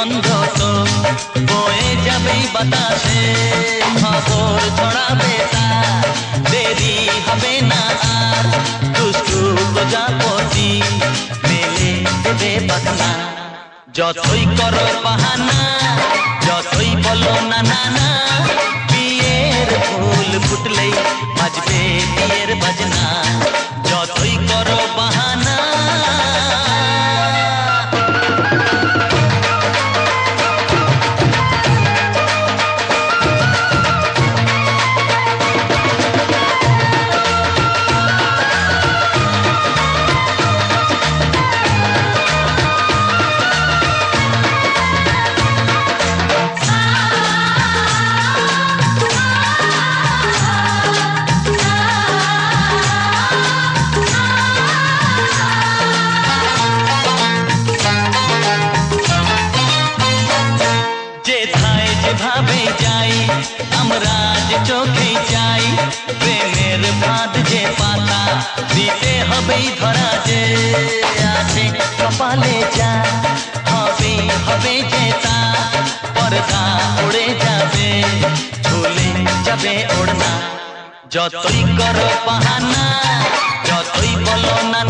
সুগন্ধ তো বয়ে যাবেই বাতাসে। খবর ছড়াবে তার। দেরি হবে না আর। দুষ্টু প্রজাপতি মেলে দেবে বাগনা যতই করো বাহানা, যতই বলো না না না বিয়ের ফুল ফুটলেই বাজবে বিয়ের বাজনা। কপালে যা, হবে হবে যে তা, পর্দা উড়ে যাবে ঝুলে যাবে ওড়না। যতই করো বাহানা, যতই বলো না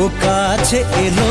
ও কাছে এলো।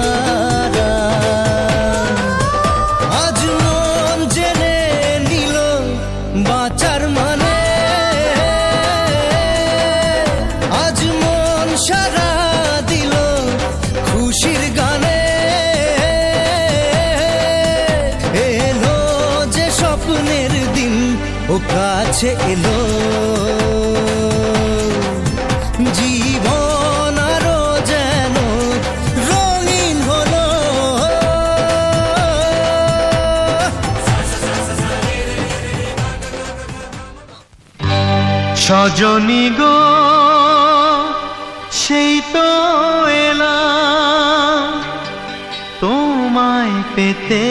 কাছে এলো। জীবন যেন রঙিন গো সেই তো এলাম তোমায় পেতে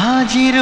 হাজির